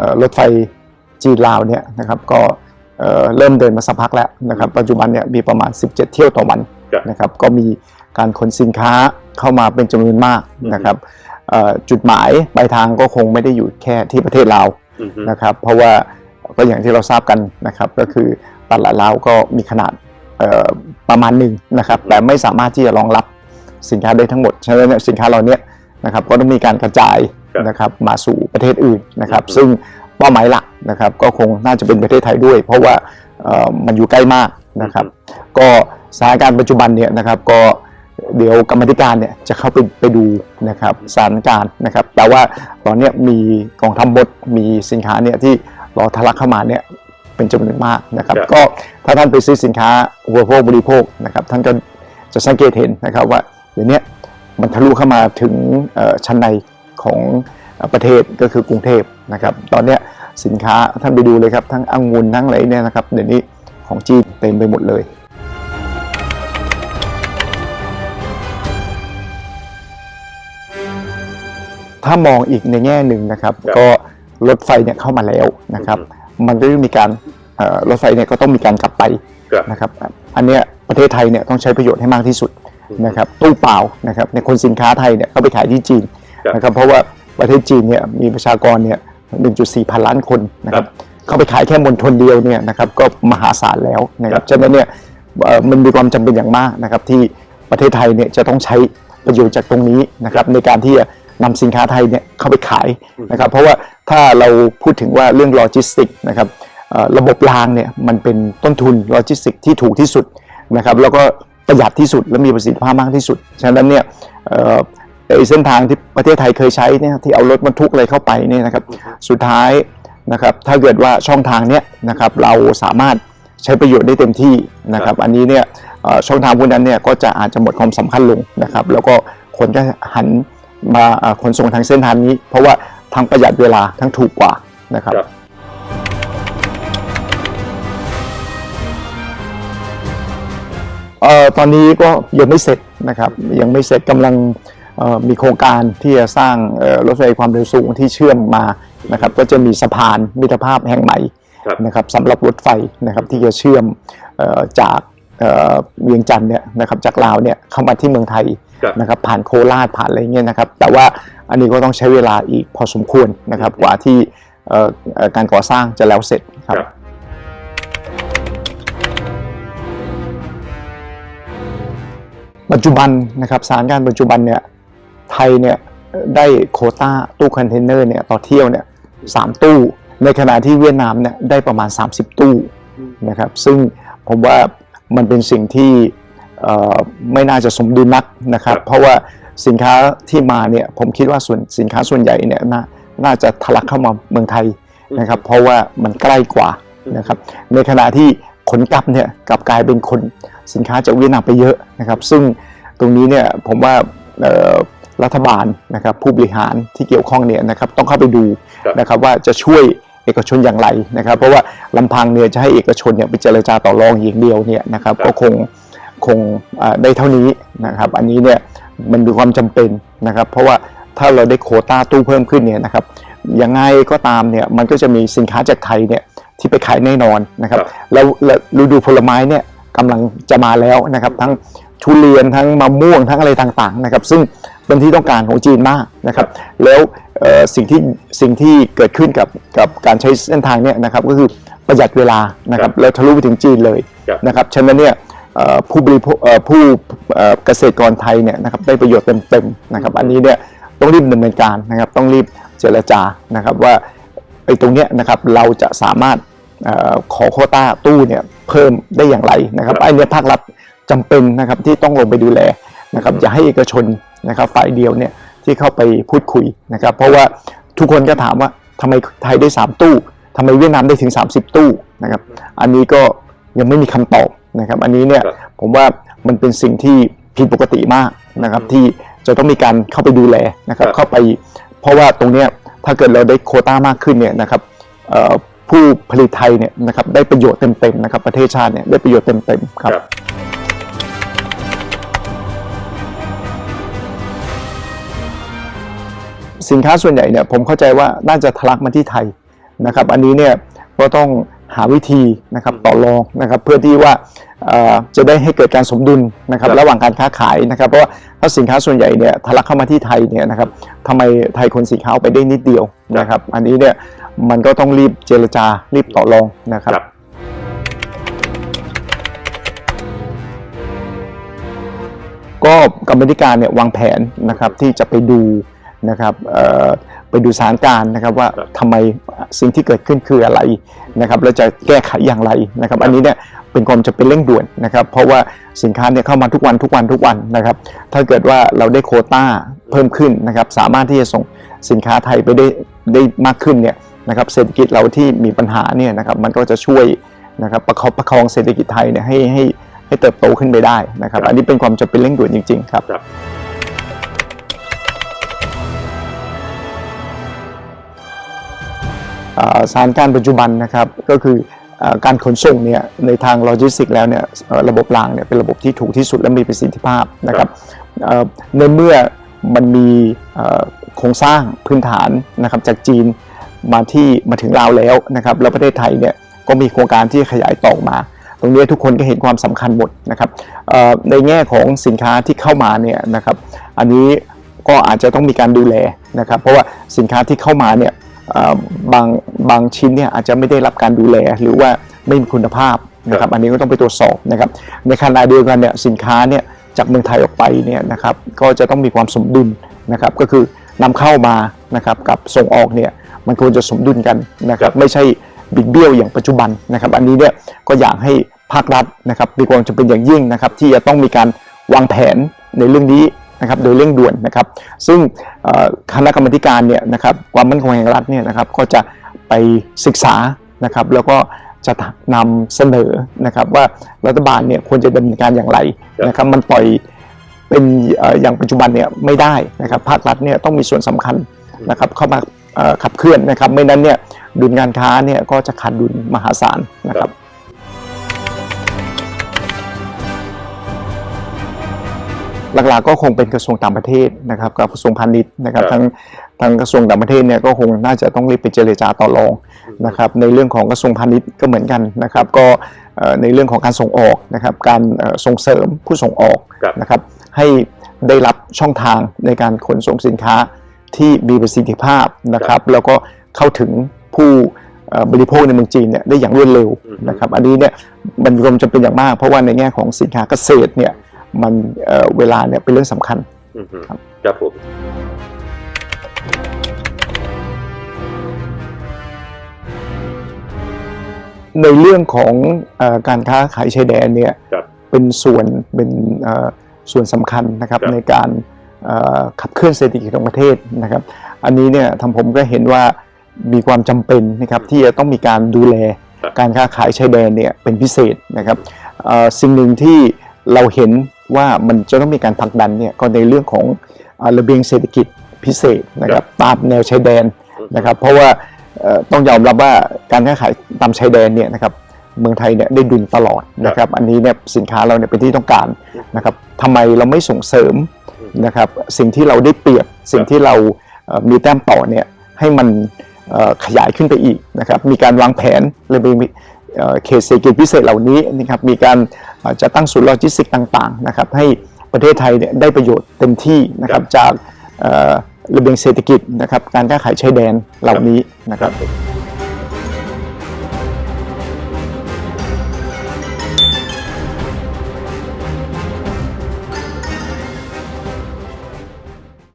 เอ่อรถไฟจีนลาวเนี่ยนะครับก็เอ่อเริ่มเดินมาสักพักแล้วนะครับปัจจุบันเนี่ยมีประมาณ 17 เที่ยวต่อวันครับนะครับก็มีการขนสินค้าเข้ามาเป็นจำนวนมากนะครับเอ่อจุดหมายปลายทางก็คงไม่ได้อยู่แค่ที่ประเทศลาวอืมฮึนะครับเพราะว่าก็อย่างที่เราทราบกันนะครับก็คือตลาดลาวก็มีขนาดเอ่อประมาณหนึ่งนะครับแต่ไม่สามารถที่จะรองรับสินค้าได้ทั้งหมดฉะนั้นเนี่ยสินค้าเราเนี้ยนะครับก็ต้องมีการกระจาย นะครับมาสู่ประเทศอื่นนะครับ ซึ่งเป้าหมายหลักนะครับก็คงน่าจะเป็นประเทศไทยด้วย เพราะว่าเอ่อมันอยู่ใกล้มากนะครับ ก็สถานการณ์ปัจจุบันเนี่ยนะครับก็เดี๋ยวกรรมธิการเนี่ยจะเข้าไปไปดูนะครับสถานการณ์นะครับ แต่ว่าตอนเนี้ยมีกองทัพบกมีสินค้าเนี่ยที่รอทะลักเข้ามาเนี่ยเป็นจำนวนมากนะครับครับ ก็ถ้าท่านไปซื้อสินค้าอุปโภคบริโภคนะครับท่านก็จะสังเกตเห็นนะครับว่าเดี๋ยวนี้มันทะลุเข้ามาถึงเอ่อชั้นใน ของเอ่อประเทศก็คือกรุงเทพนะครับ ตอนเนี้ยสินค้าท่านไปดูเลยครับ ทั้งองุ่นทั้งอะไรเนี่ยนะครับเดี๋ยวนี้ของจีนเต็มไปหมดเลยถ้ามองอีกในแง่หนึ่งนะครับครับก็รถไฟเนี่ยเข้ามาแล้วนะครับ มันก็มีการเอ่อรถไฟเนี่ยก็ต้องมีการกลับไปครับนะครับอันเนี้ยประเทศไทยเนี่ยต้องใช้ประโยชน์ให้มากที่สุดนะครับตู้เปล่านะครับในคนสินค้าไทยเนี่ยก็ไปขายที่จีนครับ นะครับเพราะว่าประเทศจีนเนี่ยมีประชากรเนี่ย 1.4 พันล้านคนนะครับเข้าไปขายแค่มณฑลเดียวเนี่ยนะครับก็มหาศาลแล้วนะครับฉะนั้นเนี่ยเอ่อมันมีความจำเป็นอย่างมากนะครับที่ประเทศไทยเนี่ยจะต้องใช้ประโยชน์จากตรงนี้นะครับในการที่จะนำสินค้าไทยเนี่ยเข้าไปขายนะครับเพราะว่าถ้าเราพูดถึงว่าเรื่องโลจิสติกนะครับเอ่อระบบรางเนี่ยมันเป็นต้นทุนโลจิสติกที่ถูกที่สุดนะครับแล้วก็ประหยัดที่สุดและมีประสิทธิภาพมากที่สุด ฉะนั้นเนี่ย เอ่อไอ้เส้นทางที่ประเทศไทยเคยใช้เนี่ยที่เอารถบรรทุกอะไรเข้าไปเนี่ยนะครับสุดท้ายนะครับถ้าเกิดว่าช่องทางเนี้ยนะครับเราสามารถใช้ประโยชน์ได้เต็มที่นะครับ อันนี้เนี่ยเอ่อช่องทางพวกนั้นเนี่ยก็จะอาจจะหมดความสำคัญลงนะครับ แล้วก็คนก็หันมาเอ่อขนส่งทางเส้นทางนี้ เพราะว่าทั้งประหยัดเวลาทั้งถูกกว่านะครับครับเอ่อตอนนี้ก็ยังไม่เสร็จนะครับยังไม่เสร็จกำลังเอ่อ มีโครงการที่จะสร้างเอ่อรถไฟความเร็วสูงที่เชื่อมมานะครับก็จะมีสะพานมิตรภาพแห่งใหม่ครับนะครับสำหรับรถไฟนะครับที่จะเชื่อมเอ่อจากเอ่อเวียงจันทร์เนี่ยนะครับจากลาวเนี่ยเข้ามาที่เมืองไทยครับนะครับผ่านโคราชผ่านอะไรเงี้ยนะครับ แต่ว่าอันนี้ก็ต้องใช้เวลาอีกพอสมควรนะครับกว่าที่เอ่อเอ่อการก่อสร้างจะแล้วเสร็จครับครับปัจจุบันนะครับสถานการณ์ปัจจุบันเนี่ยไท ยเนี่ยได้โควต้าตู้คอนเทนเนอร์เนี่ยต่อเที่ยวเนี่ยสามตู้ ในขณะที่เวียดนามเนี่ยได้ประมาณ 30 ตู้นะครับซึ่งผมว่ามันเป็นสิ่งที่เอ่อไม่น่าจะสมดุลนักนะครับครับ เพราะว่าสินค้าที่มาเนี่ยผมคิดว่าส่วนสินค้าส่วนใหญ่เนี่ยนาน่าจะทะลักเข้ามาเมืองไทยนะครับ เพราะว่ามันใกล้กว่านะครับ ในขณะที่ขนกลับเนี่ยกลับกลายเป็นคนสินค้าจากเวียดนามไปเยอะนะครับ ซึ่งตรงนี้เนี่ยผมว่าเอ่อ รัฐบาลนะครับผู้บริหารที่เกี่ยวข้องเนี่ยนะครับต้องเข้าไปดูครับนะครับว่าจะช่วยเอกชนอย่างไรนะครับ เพราะว่าลำพังเนี่ยจะให้เอกชนเนี่ยไปเจรจาต่อรองอย่างเดียวเนี่ยนะครับครับก็คงคงเอ่อได้เท่านี้นะครับ อันนี้เนี่ยมันมีความจำเป็นนะครับ เพราะว่าถ้าเราได้โควต้าตู้เพิ่มขึ้นเนี่ยนะครับยังไงก็ตามเนี่ยมันก็จะมีสินค้าจากไทยเนี่ยที่ไปขายแน่นอนนะครับครับแล้วแล้วฤดูผลไม้เนี่ยกำลังจะมาแล้วนะครับ ทั้งทุเรียนทั้งมะม่วงทั้งอะไรต่างๆนะครับ ซึ่ง เป็นที่ต้องการของจีนมากนะครับ แล้วเอ่อสิ่งที่สิ่งที่เกิดขึ้นกับกับการใช้เส้นทางเนี่ยนะครับก็คือประหยัดเวลานะครับแล้วทะลุไปถึงจีนเลยครับนะครับฉะนั้นเนี่ยเอ่อผู้บริโภคเอ่อผู้เอ่อเกษตรกรไทยเนี่ยนะครับได้ประโยชน์เต็มๆนะครับ อันนี้เนี่ยต้องรีบดำเนินการนะครับ ต้องรีบเจรจานะครับว่าไอ้ตรงเนี้ยนะครับเราจะสามารถเอ่อขอโควต้าตู้เนี่ยเพิ่มได้อย่างไรนะครับครับไอ้เนี่ยภาครัฐจำเป็นนะครับที่ต้องลงไปดูแลนะครับอย่าให้เอกชน นะครับฝ่ายเดียวเนี่ยที่เข้าไปพูดคุยนะครับเพราะว่าทุกคนก็ถามว่าทำไมไทยได้ 3 ตู้ทำไมเวียดนามได้ถึง 30 ตู้นะครับอันนี้ก็ยังไม่มีคำตอบนะครับอันนี้เนี่ยครับผมว่ามันเป็นสิ่งที่ผิดปกติมากนะครับที่จะต้องมีการเข้าไปดูแลนะครับครับเข้าไป เพราะว่าตรงเนี้ยถ้าเกิดเราได้โควต้ามากขึ้นเนี่ยนะครับเอ่อผู้ผลิตไทยเนี่ยนะครับได้ประโยชน์เต็มๆนะครับประเทศชาติเนี่ยได้ประโยชน์เต็มๆครับ สินค้าส่วนใหญ่เนี่ยผมเข้าใจว่าน่าจะทะลักมาที่ไทยนะครับ อันนี้เนี่ยก็ต้องหาวิธีนะครับต่อรองนะครับเพื่อที่ว่าเอ่อจะได้ให้เกิดการสมดุลนะครับครับระหว่างการค้าขายนะครับเพราะว่าถ้าสินค้าส่วนใหญ่เนี่ยทะลักเข้ามาที่ไทยเนี่ยนะครับทำไมไทยคนสีขาวไปได้นิดเดียวนะครับอันนี้เนี่ยมันก็ต้องรีบเจรจารีบต่อรองนะครับครับก็กรรมธิการเนี่ยวางแผนนะครับที่จะไปดู นะครับเอ่อไปดูสถานการณ์นะครับว่าครับทำไมสิ่งที่เกิดขึ้นคืออะไรนะครับแล้วจะแก้ไขอย่างไรนะครับ อันนี้เนี่ยเป็นความจะเป็นเร่งด่วนนะครับ เพราะว่าสินค้าเนี่ยเข้ามาทุกวันทุกวันทุกวันนะครับ ถ้าเกิดว่าเราได้โควต้าเพิ่มขึ้นนะครับ สามารถที่จะส่งสินค้าไทยไปได้ได้มากขึ้นเนี่ยนะครับเศรษฐกิจเราที่มีปัญหาเนี่ยนะครับมันก็จะช่วยนะครับประคับประคองเศรษฐกิจไทยเนี่ยให้ให้ให้เติบโตขึ้นไปได้นะครับ อันนี้เป็นความจำเป็นเร่งด่วนจริง ๆ ครับ สถานการณ์ปัจจุบันนะครับก็คืออการขนส่งเนี่ยในทางโลจิสติกแล้วเนี่ยระบบรางเนี่ยเป็นระบบที่ถูกที่สุดและมีประสิทธิภาพนะครับในเมื่อมันมีโครงสร้างพื้นฐานนะครับจากจีนมาที่มาถึงลาวแล้วนะครับแล้วประเทศไทยเนี่ยก็มีโครงการที่ขยายต่อมา ตรงนี้ทุกคนก็เห็นความสำคัญหมดนะครับในแง่ของสินค้าที่เข้ามาเนี่ยนะครับอันนี้ก็อาจจะต้องมีการดูแลนะครับเพราะว่าสินค้าที่เข้ามาเนี่ย บางบางชิ้นเนี่ยอาจจะไม่ได้รับการดูแลหรือว่าไม่มีคุณภาพนะครับอันนี้ก็ต้องไปตรวจสอบนะครับในขณะเดียวกันเนี่ยสินค้าเนี่ยจากเมืองไทยออกไปเนี่ยนะครับก็จะต้องมีความสมดุลนะครับก็คือนำเข้ามานะครับกับส่งออกเนี่ยมันควรจะสมดุลกันนะครับไม่ใช่บิดเบี้ยวอย่างปัจจุบันนะครับอันนี้เนี่ยก็อยากให้ภาครัฐนะครับมีความจำเป็นอย่างยิ่งนะครับที่จะต้องมีการวางแผนในเรื่องนี้ นะครับโดยเร่งด่วนนะครับ ซึ่งคณะกรรมการเนี่ยนะครับความมั่นคงแห่งรัฐเนี่ยนะครับก็จะไปศึกษานะครับ แล้วก็จะนำเสนอนะครับว่ารัฐบาลเนี่ยควรจะดำเนินการอย่างไรนะครับ มันปล่อยเป็นอย่างปัจจุบันเนี่ยไม่ได้นะครับภาครัฐเนี่ยต้องมีส่วนสำคัญนะครับเข้ามาขับเคลื่อนนะครับ ไม่นั้นเนี่ยดุลการค้าเนี่ยก็จะขาดดุลมหาศาลนะครับ หลักๆก็คงเป็นกระทรวงต่างประเทศนะครับกับกระทรวงพาณิชย์นะครับครับทั้งทางกระทรวงต่างประเทศเนี่ยก็คงน่าจะต้องรีบไปเจรจาต่อรองนะครับในเรื่องของกระทรวงพาณิชย์ก็เหมือนกันนะครับก็เอ่อในเรื่องของการส่งออกนะครับการเอ่อส่งเสริมผู้ส่งออกครับนะครับให้ได้รับช่องทางในการขนส่งสินค้าที่มีประสิทธิภาพนะครับแล้วก็เข้าถึงผู้เอ่อบริโภคในเมืองจีนเนี่ยได้อย่างรวดเร็วอืมนะครับอันนี้เนี่ยมันรวมจะเป็นอย่างมาก เพราะว่าในแง่ของสินค้าเกษตรเนี่ย มันเอ่อเวลาเนี่ยเป็นเรื่องสำคัญอืมฮึครับครับผมในเรื่องของเออการค้าขายชายแดนเนี่ยครับเป็นส่วนเป็นเอ่อส่วนสำคัญนะครับครับในการเอ่อขับเคลื่อนเศรษฐกิจของประเทศนะครับ อันนี้เนี่ยทางผมก็เห็นว่ามีความจำเป็นนะครับที่จะต้องมีการดูแลครับการค้าขายชายแดนเนี่ยเป็นพิเศษนะครับเอ่อสิ่งหนึ่งที่เราเห็น ว่ามันจะต้องมีการผลักดันเนี่ยก็ในเรื่องของเอ่อระเบียงเศรษฐกิจพิเศษนะครับตามแนวชายแดนนะครับ เพราะว่าเอ่อต้องยอมรับว่าการค้าขายตามชายแดนเนี่ยนะครับเมืองไทยเนี่ยได้ดุลตลอดนะครับ อันนี้เนี่ยสินค้าเราเนี่ยเป็นที่ต้องการนะครับทำไมเราไม่ส่งเสริมนะครับ สิ่งที่เราได้เปรียบสิ่งที่เราเอ่อมีแต้มต่อเนี่ยให้มันเอ่อขยายขึ้นไปอีกนะครับ มีการวางแผนเลยมี เอ่อเขตเศรษฐกิจพิเศษเหล่านี้นะครับมีการจะตั้งศูนย์โลจิสติกต่างๆนะครับให้ประเทศไทยเนี่ยได้ประโยชน์เต็มที่นะครับจากระเบียงเศรษฐกิจนะครับการก้าขายชายแดนเหล่านี้นะครับ